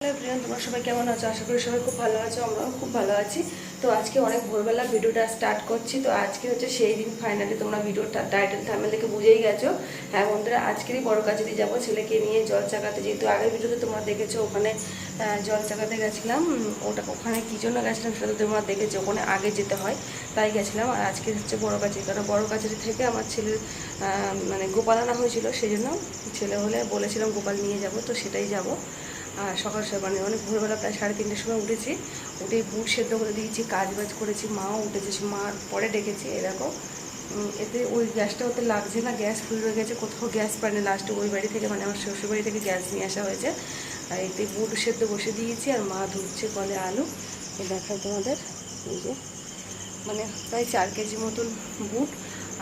Hello তোমরা সবাই কেমন আছো? আশা করি সবাই খুব ভালো আছো, আমরাও খুব ভালো আছি। তো আজকে অনেক ভোরবেলা ভিডিওটা স্টার্ট করছি। তো আজকে হচ্ছে সেই দিন ফাইনালি তোমরা ভিডিওটা টাইটেল থামেল বুঝেই গেছো। হ্যাঁ বন্ধুরা, আজকেরই বড় দিয়ে যাব, ছেলেকে নিয়ে জল চাকাতে। যেহেতু আগের ভিডিওতে তোমরা দেখেছ, ওখানে জল চাকাতে গেছিলাম। ওটা ওখানে কী জন্য গেছিলাম সেটা তো তোমরা দেখেছ, ওখানে আগে যেতে হয়, তাই গেছিলাম। আর আজকে হচ্ছে বড় কাছে কারণ বড় কাছারি থেকে আমার ছেলের মানে গোপাল আনা হয়েছিল সেই জন্য ছেলে হলে বলেছিলাম গোপাল নিয়ে যাব, তো সেটাই যাব। আর সকাল সকাল মানে অনেক ভোরবেলা প্রায় সাড়ে তিনটের সময় উঠেছি। উঠে বুট সেদ্ধ করে দিয়েছি কাজ বাজ করেছি, মাও উঠেছে, সে পরে ডেকেছি এরকম এতে ওই গ্যাসটা ওতে লাগছে না, গ্যাস ফুল হয়ে গেছে, কোথাও গ্যাস পায়নি লাস্টে ওই বাড়ি থেকে মানে আমার শ্বশুর বাড়ি থেকে গ্যাস নিয়ে আসা হয়েছে। আর এতে বুট সেদ্ধ বসে দিয়েছি, আর মা ধুচ্ছে কলে আলু। এ দেখায় তোমাদের, এই যে মানে প্রায় চার কেজি মতন বুট।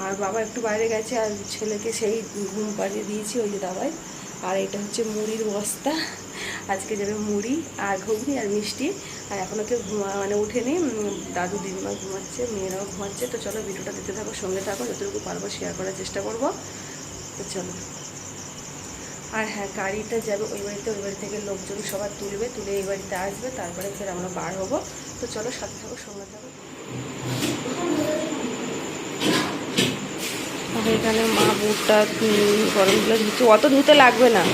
আর বাবা একটু বাইরে গেছে, আর ছেলেকে সেই ঘুম পাড়িয়ে দিয়েছি, ওই যে দাবায়। আর এটা হচ্ছে মুড়ির বস্তা। আজকে যাবে মুড়ি আর ঘুগনি আর মিষ্টি। আর এখনও কেউ ঘুমা মানে উঠেনি দাদু দিদিমা ঘুমাচ্ছে, মেয়েরাও ঘুমাচ্ছে। তো চলো ভিডিওটা দিতে থাকো, সঙ্গে থাকো। যতটুকু পারব শেয়ার করার চেষ্টা করব। তো চলো। আর হ্যাঁ গাড়িটা যাবে ওই বাড়িতে, ওই বাড়ি থেকে লোকজন সবার তুলবে, তুলে এই বাড়িতে আসবে। তারপরে ফের আমরা বার হব। তো চলো সাথে থাকো, সঙ্গে থাকো। এখানে মা বুটটা গরম জলে ধুচ্ছে অত ধুতে লাগবে না।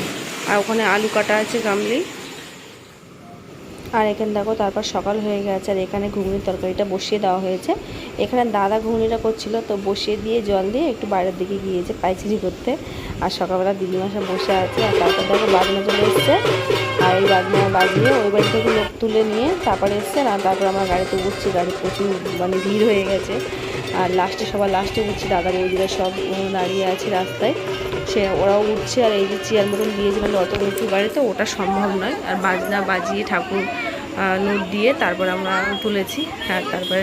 আর ওখানে আলু কাটা আছে গামলি। আর এখানে দেখো, তারপর সকাল হয়ে গেছে আর এখানে ঘুগনির তরকারিটা বসিয়ে দেওয়া হয়েছে। এখানে দাদা ঘুগনিটা করছিল, তো বসিয়ে দিয়ে জল দিয়ে একটু বাইরের দিকে গিয়েছে পাইচিরি করতে। আর সকালবেলা দিদিমা সব বসে আছে আর তারপর দেখো বাজনা চলে এসছে। আর এই বাজনা বাজিয়ে ওই বাড়ি থেকে লোক তুলে নিয়ে তারপরে এসছে আর তারপর আমার গাড়িতে উঠছি গাড়ি প্রচুর মানে ভিড় হয়ে গেছে। আর লাস্টে সবার লাস্টে উঠছি, দাদা বৌদিরা সব দাঁড়িয়ে আছে রাস্তায়। সে ওরাও উঠছে আর এই যে চেয়ার মতন দিয়েছিলাম অত উঁচু বাড়িতে ওটা সম্ভব নয়। আর বাজনা বাজিয়ে ঠাকুর নোট দিয়ে তারপর আমরা তুলেছি। আর তারপরে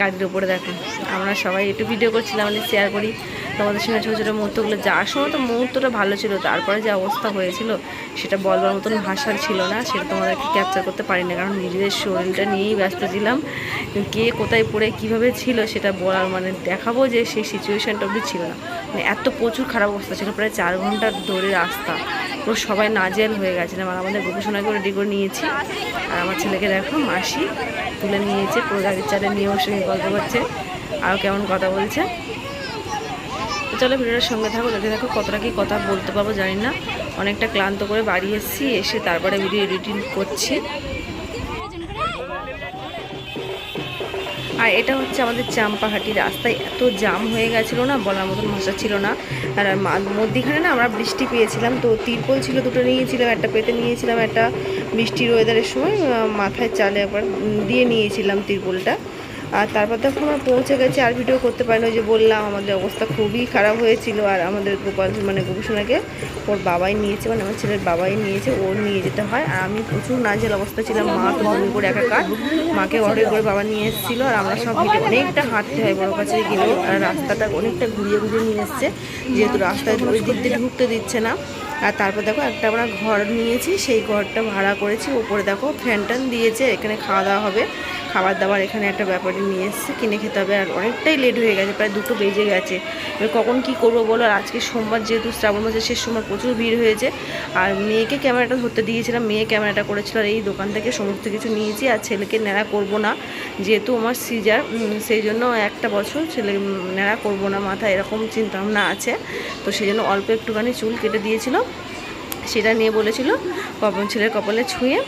গাড়ির ওপরে দেখো আমরা সবাই একটু ভিডিও করছিলাম মানে শেয়ার করি। তোমাদের সঙ্গে ছোটো ছোটো মুহূর্তগুলো যাওয়ার সময় তো মুহূর্তটা ভালো ছিল, তারপরে যে অবস্থা হয়েছিল সেটা বলবার মতন ভাষার ছিল না, সেটা তোমাদেরকে ক্যাপচার করতে পারি না কারণ নিজেদের শরীরটা নিয়েই ব্যস্ত ছিলাম। কে কোথায় পড়ে, কীভাবে ছিল সেটা বলার মানে দেখাবো যে সেই সিচুয়েশানটা অবধি ছিল না। মানে এত প্রচুর খারাপ অবস্থা ছিল, প্রায় চার ঘণ্টার দৌড়ে রাস্তা। পুরো সবাই নাজেল হয়ে গেছিলাম আর আমাদের গবেষণাকে রেডি করে নিয়েছি। আর আমার ছেলেকে দেখো, মাসি তুলে নিয়েছে, পুরো গাড়ির চালে নিয়ে ওর সঙ্গে গল্প করছে আর কেমন কথা বলছে। চলো ভিডিওটার সঙ্গে থাকো দেখে দেখো কতটা কি কথা বলতে পারব জানি না। অনেকটা ক্লান্ত করে বাড়ি এসেছি এসে তারপরে ভিডিও এডিটিং করছি। আর এটা হচ্ছে আমাদের চাম্পাহাটি রাস্তায় এত জাম হয়ে গেছিল না বলার মতন ভাষা ছিল না। আর মধ্যিখানে না আমরা বৃষ্টি পেয়েছিলাম তো তিরপল ছিল দুটো নিয়েছিলাম একটা পেতে নিয়েছিলাম একটা বৃষ্টির ওয়েদারের সময় মাথায় চালে উম, দিয়ে নিয়েছিলাম তিরপলটা। আর তারপর দেখো আমরা পৌঁছে গেছি, আর ভিডিও করতে পারিনি, ওই যে বললাম, আমাদের অবস্থা খুবই খারাপ হয়েছিল, আর আমাদের গোপাল মানে গোপীসোনাকে ওর বাবাই নিয়েছে মানে আমার ছেলের বাবাই নিয়েছে, ও নিয়ে যেতে হয়, আর আমি প্রচুর নাজেল অবস্থা ছিলাম, মা তো বমি করে একাকার, মাকে অর্ডার করে বাবা নিয়ে এসেছিল, আর আমরা সব অনেকটা হাঁটতে হয় বড় কাছে গেলেও, আর রাস্তাটা অনেকটা ঘুরিয়ে ঘুরিয়ে নিয়ে এসছে, যেহেতু রাস্তায় ওই দিক দিয়ে ঢুকতে দিচ্ছে না, আর তারপর দেখো একটা আমরা ঘর নিয়েছি, সেই ঘরটা ভাড়া করেছি, উপরে দেখো ফ্যান দিয়েছে, এখানে খাওয়া দাওয়া হবে খাবার দাবার এখানে একটা ব্যাপারে নিয়ে এসেছে, কিনে খেতে হবে। আর অনেকটাই লেট হয়ে গেছে, প্রায় দুটো বেজে গেছে। এবার কখন কি করব বলো? আর আজকে সোমবার যেহেতু শ্রাবণ মাসের শেষ সময় প্রচুর ভিড় হয়েছে। আর মেয়েকে ক্যামেরাটা ধরতে দিয়েছিলাম, মেয়ে ক্যামেরাটা করেছিল। আর এই দোকান থেকে সমস্ত কিছু নিয়েছি, আর ছেলেকে ন্যাড়া করব না। যেহেতু আমার সিজার সেই জন্য একটা বছর ছেলে ন্যাড়া করব না, মাথায় এরকম চিন্তাভাবনা আছে। তো সেই জন্য অল্প একটুখানি চুল কেটে দিয়েছিল। সেটা নিয়ে বলেছিল কপন ছেলের কপালে ছুঁয়ে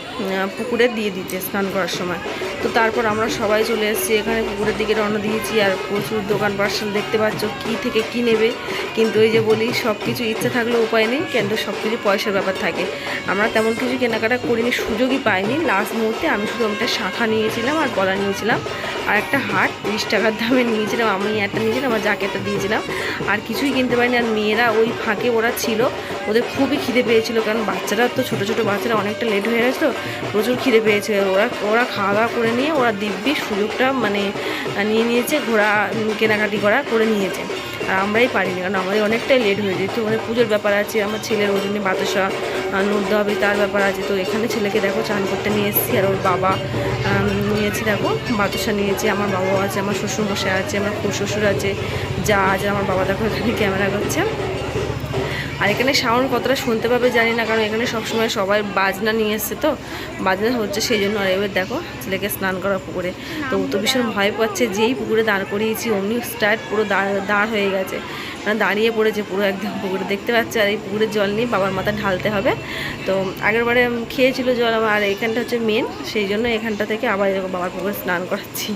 পুকুরে দিয়ে দিতে স্নান করার সময়। তো তারপর আমরা সবাই চলে এসেছি এখানে পুকুরের দিকে রওনা দিয়েছি, আর প্রচুর দোকান পার্সেল দেখতে পাচ্ছ কী থেকে কী নেবে। কিন্তু ওই যে বলি সব কিছু ইচ্ছা থাকলে উপায় নেই কিন্তু সব কিছু পয়সার ব্যাপার থাকে। আমরা তেমন কিছু কেনাকাটা করিনি, সুযোগই পাইনি। লাস্ট মুহূর্তে আমি শুধু একটা শাখা নিয়েছিলাম আর গলা নিয়েছিলাম, আর একটা হাট। তিরিশ টাকার দামে নিয়েছিলাম, আমি একটা নিয়েছিলাম আমার জ্যাকেটটা দিয়েছিলাম। আর কিছুই কিনতে পারিনি। আর মেয়েরা ওই ফাঁকে ওরা ছিল, ওদের খুবই খিদে পেয়েছিল, কারণ বাচ্চারা তো ছোটো ছোটো বাচ্চারা অনেকটা লেট হয়ে গেছে তো, প্রচুর খিদে পেয়েছে। ওরা ওরা খাওয়া দাওয়া করে নিয়ে ওরা দিব্যি সুযোগটা মানে নিয়ে নিয়েছে, ঘোরা কেনাকাটি করা করে নিয়েছে। আর আমরাই পারিনি, কারণ আমাদের অনেকটাই লেট হয়ে যেত। মানে পুজোর ব্যাপার আছে, আমার ছেলের ওই জন্য বাতাসা নদ হবে, তার ব্যাপার আছে। তো এখানে ছেলেকে দেখো, চান করতে নিয়ে এসেছি, আর ওর বাবা নিয়েছি দেখো, বাতাসা নিয়েছি, আমার বাবাও আছে, আমার শ্বশুর মশাই আছে, আমার শ্বশুর আছে, যা আছে, আমার বাবা দেখো এখানে ক্যামেরা করছে। আর এখানে সাউন্ড কতটা শুনতে পাবে, জানি না, কারণ এখানে সবসময় সবাই বাজনা নিয়ে এসছে তো, বাজনা হচ্ছে সেই জন্য। আর এবার দেখো, ছেলেকে স্নান করা পুকুরে। তো ও তো ভীষণ ভয় পাচ্ছে, যেই পুকুরে দাঁড় করিয়েছি, অমনি স্টার্ট পুরো দাঁড় দাঁড় হয়ে গেছে। দাঁড়িয়ে পড়েছে পুরো একদম পুকুরে। দেখতে পাচ্ছে, আর এই পুকুরের জল নিয়ে বাবার মাথা ঢালতে হবে। তো আগেরবারে খেয়েছিল জল আর এখানটা হচ্ছে মেন সেই জন্য এখানটা থেকে আবার এরকম বাবার পুকুরে স্নান করাচ্ছি।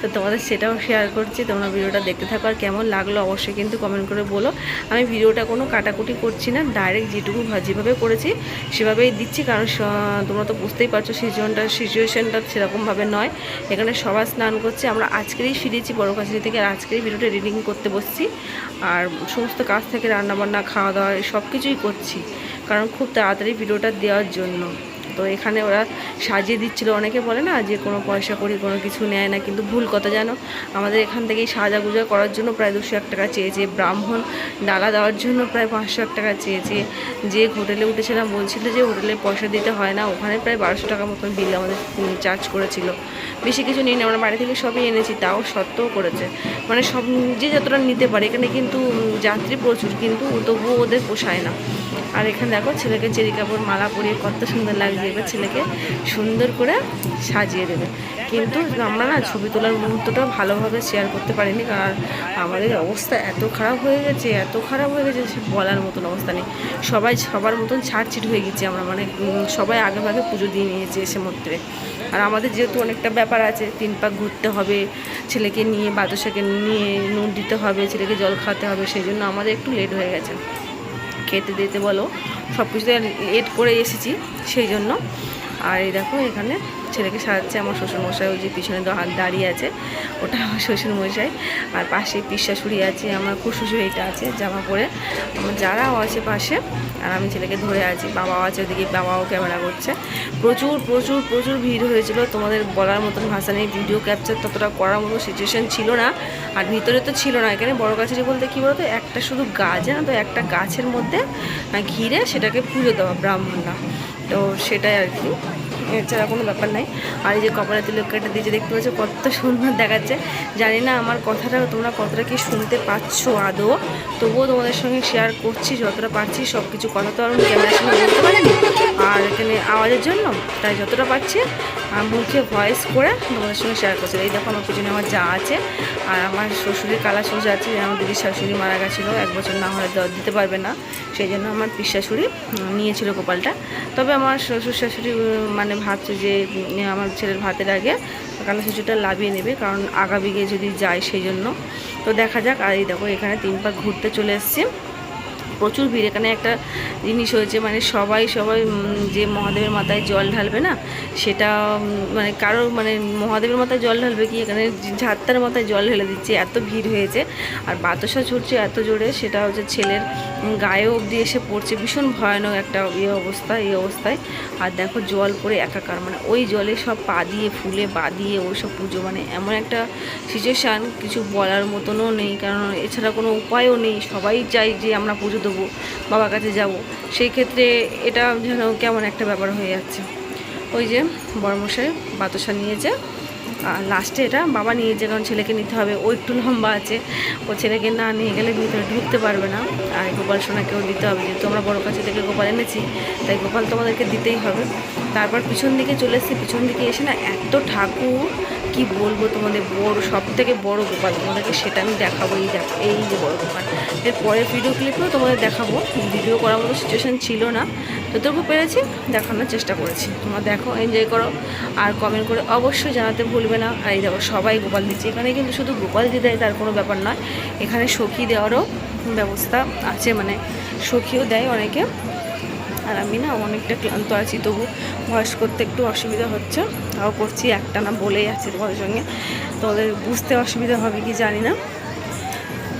তো তোমাদের সেটাও শেয়ার করছি, তোমরা ভিডিওটা দেখতে থাকো, আর কেমন লাগল অবশ্যই কিন্তু কমেন্ট করে বলো। আমি ভিডিওটা কোনো কাটাকুটি করছি না ডাইরেক্ট যেটুকু যেভাবে করেছি, সেভাবেই দিচ্ছি, কারণ তোমরা তো বুঝতেই পারছ, সিজনটা সিচুয়েশনটা সেরকমভাবে নয়। এখানে সবাই স্নান করছে, আমরা আজকেরই ফিরেছি বড় কাছারি থেকে আর আজকেরই ভিডিওটা এডিটিং করতে বসছি। আর সমস্ত কাজ থেকে রান্নাবান্না, খাওয়া দাওয়া সব কিছুই করছি। কারণ খুব তাড়াতাড়ি ভিডিওটা দেওয়ার জন্য। তো এখানে ওরা সাজিয়ে দিচ্ছিল। অনেকে বলে না যে কোনো পয়সা করি কোনো কিছু নেয় না, কিন্তু ভুল কথা জানো? আমাদের এখান থেকেই সাজাগুজা করার জন্য প্রায় দুশো এক টাকা চেয়েছে। ব্রাহ্মণ ডালা দেওয়ার জন্য প্রায় পাঁচশো এক টাকা চেয়েছে। যে হোটেলে উঠেছিলাম, বলছিল যে হোটেলে পয়সা দিতে হয় না, ওখানে প্রায় বারোশো টাকা মতন বিল আমাদের চার্জ করেছিল। বেশি কিছু নিই না, আমরা বাড়ি থেকে সবই এনেছি, তাও সত্ত্বেও করেছে। মানে সব যে যতটা নিতে পারে, এখানে কিন্তু যাত্রী প্রচুর, কিন্তু তবুও ওদের পোষায় না। আর এখানে দেখো ছেলেকে চেরি কাপড়, মালা পরিয়ে কত সুন্দর লাগছে এবার ছেলেকে সুন্দর করে সাজিয়ে দেবে। কিন্তু আমরা না ছবি তোলার মুহূর্তটাও ভালোভাবে শেয়ার করতে পারিনি, কারণ আমাদের অবস্থা এত খারাপ হয়ে গেছে, এত খারাপ হয়ে গেছে সে বলার মতন অবস্থা নেই। সবাই সবার মতন ছাড়ছিট হয়ে গেছি আমরা মানে সবাই আগে ভাগে পুজো দিয়ে নিয়েছে এসে মধ্যে। আর আমাদের যেহেতু অনেকটা ব্যাপার আছে, তিন পাক ঘুরতে হবে, ছেলেকে নিয়ে, বাদশাকে নিয়ে নুন দিতে হবে, ছেলেকে জল খাওয়াতে হবে, সেই জন্য আমাদের একটু লেট হয়ে গেছে। খেতে দিতে বলো। সব কিছুতে এড করে এসেছি সেই জন্য। আর এই দেখো এখানে ছেলেকে সাজাচ্ছে, আমার শ্বশুরমশাই ওই যে পিছনে দাঁড়িয়ে আছে, ওটা আমার শ্বশুরমশাই। আর পাশে পিসাশুড়ি আছে, আমার খুশুশুড়ি এটা আছে, জামা পরে। আমার যারাও আছে পাশে, আর আমি ছেলেকে ধরে আছি, বাবাও আছে ওদিকে, বাবাও ক্যামেরা করছে। প্রচুর প্রচুর প্রচুর ভিড় হয়েছিল, তোমাদের বলার মতন ভাষা নেই ভিডিও ক্যাপচার ততটা করার মতো সিচুয়েশান ছিল না, আর ভিতরে তো ছিল না, এখানে বড় গাছের বলতে কী বলতো, একটা শুধু গাছ না তো, একটা গাছের মধ্যে ঘিরে সেটাকে পুজো দেওয়া ব্রাহ্মণরা। তো সেটাই আর কি। এছাড়া কোনো ব্যাপার নাই। আর এই যে কপালে তিলক কেটে দিয়েছে, দেখতে পাচ্ছ কত সুন্দর দেখাচ্ছে। জানি না আমার কথাটা তোমরা কতটা কি শুনতে পাচ্ছ আদৌ। তবুও তোমাদের সঙ্গে শেয়ার করছি, যতটা পারছি সব কিছু কথা তো আর ক্যামেরার সঙ্গে বলতে পারিনি। আর এখানে আওয়াজের জন্য তাই যতটা পারছি মুখে ভয়েস করে তোমাদের সঙ্গে শেয়ার করছি। এই দেখো আমার পিছনে আমার যা আছে, আর আমার শ্বশুরের কালা শ্বশুর আছে আমার দিদির শাশুড়ি মারা গেছিল, এক বছর না হলে দিতে পারবে না। সেই জন্য আমার পিস শাশুড়ি নিয়েছিল গোপালটা তবে আমার শ্বশুর শাশুড়ি মানে ভাবছে যে আমার ছেলের ভাতের আগে কালো শিশুটা লাভিয়ে নেবে, কারণ আগামীকে যদি যায় সেই জন্য। তো দেখা যাক, আর এই দেখো, এখানে তিন পাক ঘুরতে চলে এসেছি। প্রচুর ভিড়, এখানে একটা জিনিস হয়েছে মানে সবাই সবাই যে মহাদেবের মাথায় জল ঢালবে না, সেটা মানে কারও মানে মহাদেবের মাথায় জল ঢালবে কি? এখানে ঝাত্তার মাথায় জল ঢেলে দিচ্ছে, এত ভিড় হয়েছে। আর বাতাসা ছুটছে এত জোরে, সেটা হচ্ছে ছেলের গায়ে অবধি এসে পড়ছে, ভীষণ ভয়ানক একটা ইয়ে অবস্থা, এই অবস্থায়। আর দেখো জল পড়ে একাকার মানে ওই জলে সব পা দিয়ে, ফুলে বা দিয়ে ওই সব পুজো মানে এমন একটা সিচুয়েশান কিছু বলার মতনও নেই, কারণ এছাড়া কোনো উপায়ও নেই, সবাই চাই যে আমরা পুজো দেবো বাবার কাছে যাব। সেই ক্ষেত্রে এটা যেন কেমন একটা ব্যাপার হয়ে যাচ্ছে। ওই যে বড়মশাই বাতাসা নিয়েছে। আর লাস্টে এটা বাবা নিয়েছে কারণ ছেলেকে নিতে হবে, ও একটু লম্বা আছে। ও ছেলেকে না নিয়ে গেলে ভিতরে ঢুকতে পারবে না। আর গোপাল সোনাকেও দিতে হবে। যেহেতু আমরা বড় কাছে থেকে গোপাল এনেছি, তাই গোপাল তোমাদেরকে দিতেই হবে। তারপর পিছন দিকে চলে এসেছি। পিছন দিকে এসে না এত ঠাকুর কি বলব তোমাদের বড় সব থেকে বড় গোপাল তোমাদেরকে সেটা আমি দেখাবো, এই দেখো, এই যে বড় গোপাল এর পরের ভিডিও ক্লিপেও তোমাদের দেখাবো ভিডিও করার মতো সিচুয়েশান ছিল না। যতটুকু পেরেছি, দেখানোর চেষ্টা করেছি। তোমরা দেখো এনজয় করো, আর কমেন্ট করে অবশ্যই জানাতে ভুলবে না। আর এই দেখো, সবাই গোপাল দিচ্ছে। এখানে কিন্তু শুধু গোপাল দিয়ে দেয় তার কোনো ব্যাপার নয়, এখানে সখী দেওয়ারও ব্যবস্থা আছে মানে সখীও দেয় অনেকে। আর আমি না অনেকটা ক্লান্ত আছি, তবু ভয়েস করতে একটু অসুবিধা হচ্ছে। তাও করছি, একটা না বলেই আছি তোমাদের সঙ্গে তোমাদের বুঝতে অসুবিধা হবে কি জানি না।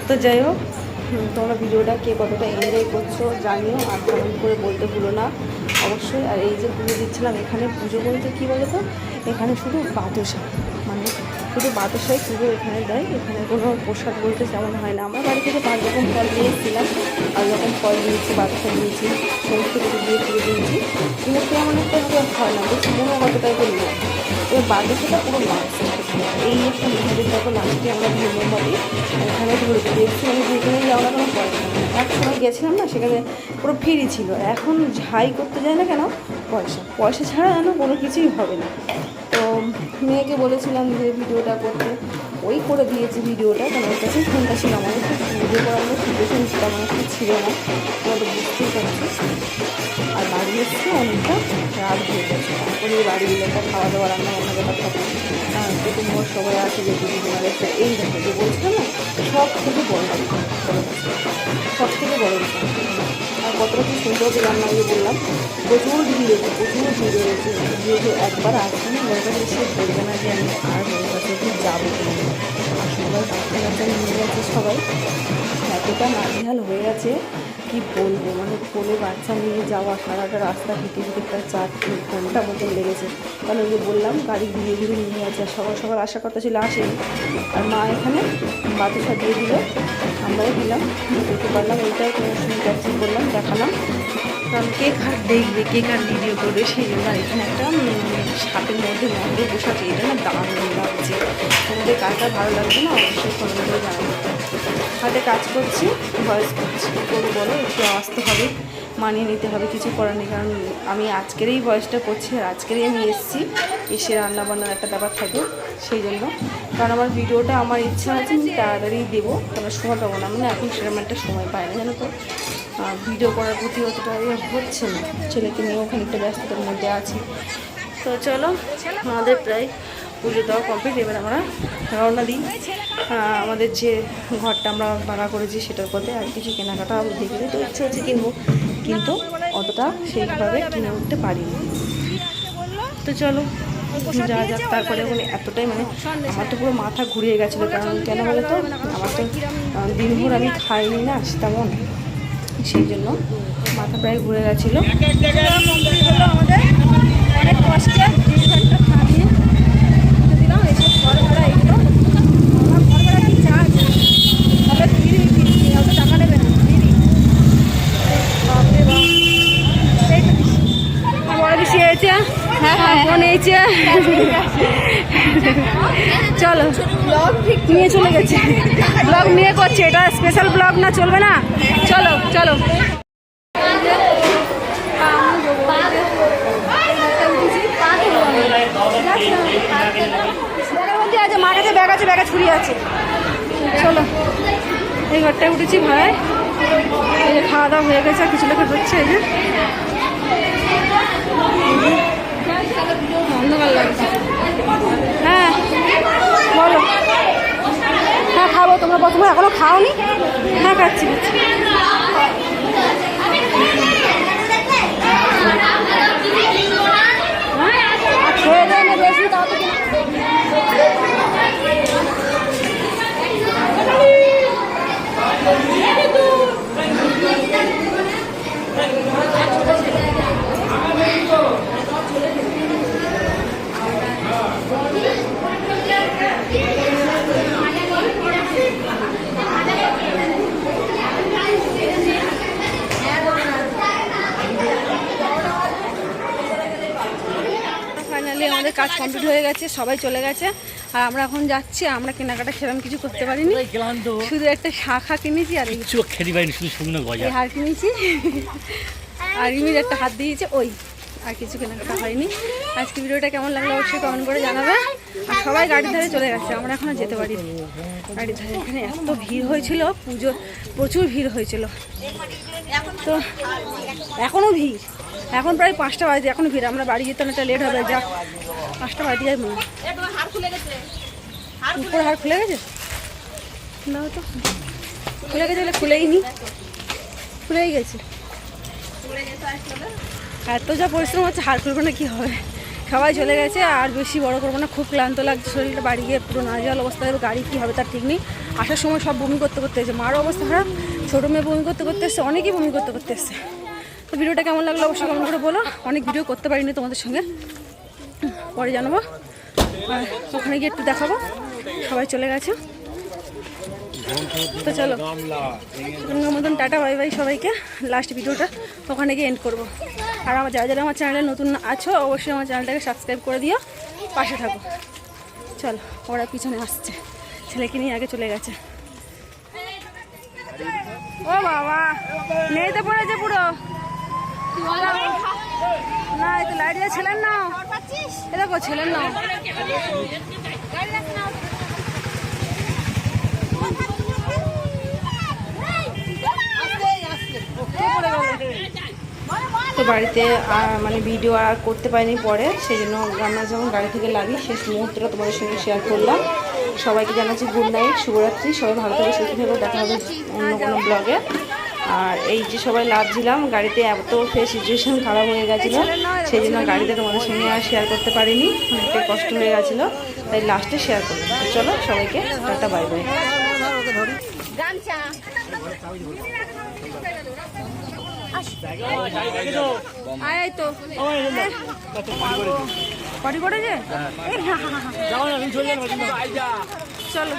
তো যাই হোক তোমরা ভিডিওটা কে কতটা এনজয় করছ জানিও, আর কমেন্ট করে বলতে ভুলো না। অবশ্যই, আর এই যে পুজো দিচ্ছিলাম, এখানে পুজো বলতে কী বলো তো এখানে শুধু মানে শুধু বাতাসাই পুজো এখানে দেয়, এখানে কোনো প্রসাদ বলতে তেমন হয় না। আমরা বাড়ি থেকে পাঁচ রকম ফল নিয়ে এসেছিলাম পাঁচ রকম ফল দিয়েছি বাতাসা দিয়েছি সমস্ত কিছু দিয়ে পুজো দিয়েছি। কিন্তু তেমন একটা হয় না, বেশ মনে কত টাইপের নেয়। এবার বাতাসাটা পুরো মাছ এই একটা মহাদেব দেখো লাস্টে আমরা ধন্যবাদী এখানে ধরে দিয়েছি আমি যেখানে যাওয়া কোনো পয়সা এক সময় গেছিলাম না, সেখানে পুরো ফ্রি ছিল। এখন হাই করতে যায় না কেন, পয়সা। পয়সা ছাড়া যেন কোনো কিছুই হবে না। তো মেয়েকে বলেছিলাম যে ভিডিওটা করতে। ওই করে দিয়েছে ভিডিওটা ওর কাছে ফোনটা ছিল আমার কাছে ভিডিও করার মতো সিচুয়েশন তেমন একটা ছিল না। তোমাদের বুঝতেই পারছি। আর বাড়ি এসছে অনেকটা রাত হয়ে গেছে। তারপরে বাড়ি একটা খাওয়া দাওয়া, রান্না বান্না ব্যাপার থাকে হ্যাঁ কুটুম্ব সবাই আছে যে দিদিমার একটা এই দেখো, যে বলছিলাম না, সব থেকে বড় সব থেকে বড় আর কতটা কি সুন্দর রান্না বললাম। প্রচুর ভিড় হয়েছে প্রচুর ভিড় হয়েছে যেহেতু একবার আসবেন বড় কাছে সে বলবে না যে আমি আর একটু যাব কিনা আর সবাই বাচ্চা নিয়ে গেছে সবাই। এতটা নাজেহাল হয়ে গেছে কি বলব? মানে কোলে বাচ্চা নিয়ে যাওয়া, সারাটা রাস্তা হেঁটে হেঁটে প্রায় চার ঘণ্টা মতন লেগেছে। কারণ ওই যে বললাম, গাড়ি ঘুরিয়ে ঘুরিয়ে নিয়ে গেছে, আর সকাল সকাল আসার কথা ছিল আসেনি আর মা এখানে বাতাসা দিয়ে দিল, আমরাই দিলাম। দেখতে পারলাম এইটাই কোনো ক্যাপচার করলাম দেখালাম। কারণ কে কার দেখবে কে কার ভিডিও করবে, সেই জন্য এখানে একটা সাপের মধ্যে মন্দির বসে আছে, এটা না দারুণ লাগছে। তোমাদের কার ভালো লাগবে না অবশ্যই ফোন করে জানাব। হাতে কাজ করছি, ভয়েস করছি করব বলো, একটু আসতে হবে মানিয়ে নিতে হবে, কিছু করার নেই। কারণ আমি আজকেরই বয়সটা করছি আর আজকেরই আমি এসেছি, এসে রান্না বান্নার একটা ব্যাপার থাকে সেই জন্য। কারণ আমার ভিডিওটা আমার ইচ্ছা আছে, আমি তাড়াতাড়ি দেবো। কারণ সময় পাবো না মানে এখন সেরকম একটা সময় পাই না, জানো তো? ভিডিও করার প্রতি অতটা হচ্ছে না। ছেলেকে নিয়েও খানিকটা ব্যস্ততার মধ্যে আছি। তো চলো, আমাদের প্রায় পুজো দেওয়া কমপ্লিট এবার আমরা রওনা দিই। আমাদের যে ঘরটা আমরা ভাড়া করেছি সেটার পথে আর কিছু কেনাকাটা দেখলে তো ইচ্ছে হচ্ছে কিনবো। কিন্তু অতটা সেইভাবে কিনে উঠতে পারিনি। তো চলো, যা যাক তারপরে মানে এতটাই মানে আমার তো পুরো মাথা ঘুরিয়ে গেছিল, কারণ কেন বলে তো, আমার তো দিনভর আমি খাইনি না, তেমন। সেই জন্য মাথা প্রায় ঘুরে গেছিল। অনেক কষ্টে দুই ঘণ্টা থামিয়ে দিলাম এসে ঘর ভাড়া এগুলো আমার ঘর ভাড়া কি চার্জ তবে ফিরি ফিরি অত টাকা নেবে না ফিরি বাপরে বাপ সেই তো পিসি। আমার হ্যাঁ হ্যাঁ চলো। নিয়ে চলে গেছে। ব্লগ নিয়ে করছে, এটা স্পেশাল ব্লগ না, চলবে না? চলো চলো। আছে আছে আছে চলো। এই ঘরটায় উঠেছি ভাই। খাওয়া দাওয়া হয়ে গেছে, আর কিছু লেখা হচ্ছে যে। হ্যাঁ বলো। হ্যাঁ খাব তোমরা প্রথমে এখনও খাওনি? হ্যাঁ খাচ্ছি খাচ্ছি আর খেয়ে দেয় না বেশি তাও তো কিনা- ফাইনালি আমাদের কাজ কমপ্লিট হয়ে গেছে সবাই চলে গেছে। আর আমরা এখন যাচ্ছি আমরা কেনাকাটা সেরকম কিছু করতে পারিনি। শুধু একটা শাখা কিনেছি আর হার কিনেছি। আর ইমির একটা হাত দিয়েছে ওই। আর কিছু কেনাকাটা হয়নি। আজকে ভিডিওটা কেমন লাগল অবশ্যই কমেন্ট করে জানাবে। আর সবাই গাড়ির ধারে চলে গেছে আমরা এখনও যেতে পারি গাড়ির ধারে এখানে এত ভিড় হয়েছিল পুজো প্রচুর ভিড় হয়েছিল। তো এখনও ভিড়। এখন প্রায় পাঁচটা বাজে, এখন ভিড়, আমরা বাড়ি যেতে অনেকটা লেট হবে, যা, পাঁচটা বাজে যাই মনে। উপরে হার খুলে গেছে? না তো। খুলে গেছে বলে খুলেই নি। খুলেই গেছে। এত যা পরিশ্রম হচ্ছে হার খুলবো না, কি হবে? সবাই চলে গেছে, আর বেশি বড় করব না, খুব ক্লান্ত লাগছে, শরীরটা বাড়ি গিয়ে পুরো না যাওয়ার অবস্থা হবে গাড়ি কী হবে তার ঠিক নেই। আসার সময় সব বমি করতে করতে এসেছে। মারও অবস্থা খারাপ, ছোটো মেয়ে বমি করতে করতে এসছে, অনেকেই বমি করতে করতে এসছে। তো ভিডিওটা কেমন লাগল অবশ্যই কমেন্ট করে বলো। অনেক ভিডিও করতে পারিনি তোমাদের সঙ্গে। পরে জানাব। আর ওখানে গিয়ে একটু দেখাবো। সবাই চলে গেছে। তো চলো। এখনকার মতন টাটা বাই বাই সবাইকে। লাস্ট ভিডিওটা ওখানে গিয়ে এন্ড করব। আর আমার যারা যারা আমার চ্যানেলে নতুন আছো, অবশ্যই আমার চ্যানেলটাকে সাবস্ক্রাইব করে দিও। পাশে থাকো। চলো, ওরা পিছনে আসছে। ছেলেকে নিয়ে আগে চলে গেছে। ও বাবা নেই মেয়েতে পড়েছে পুরো। না, এই তো নাও কে পড়ে গেল তো বাড়িতে মানে ভিডিও আর করতে পারিনি পরে সেই জন্য রান্না যখন গাড়ি থেকে লাগি শেষ মুহূর্তটা তোমাদের সঙ্গে শেয়ার করলাম। সবাইকে জানাচ্ছি গুড নাইট শুভরাত্রি, সবাই ভালো থেকে, সুস্থ থেকো, দেখা হবে অন্য কোনো ব্লগে আর এই যে সবাই লাভছিলাম গাড়িতে এত ফের সিচুয়েশান খারাপ হয়ে গেছিল সেই জন্য গাড়িতে তোমাদের সঙ্গে আর শেয়ার করতে পারিনি অনেকটাই কষ্ট হয়ে গেছিল তাই লাস্টে শেয়ার করলাম। চলো সবাইকে টাটা বাই বাই। চলো।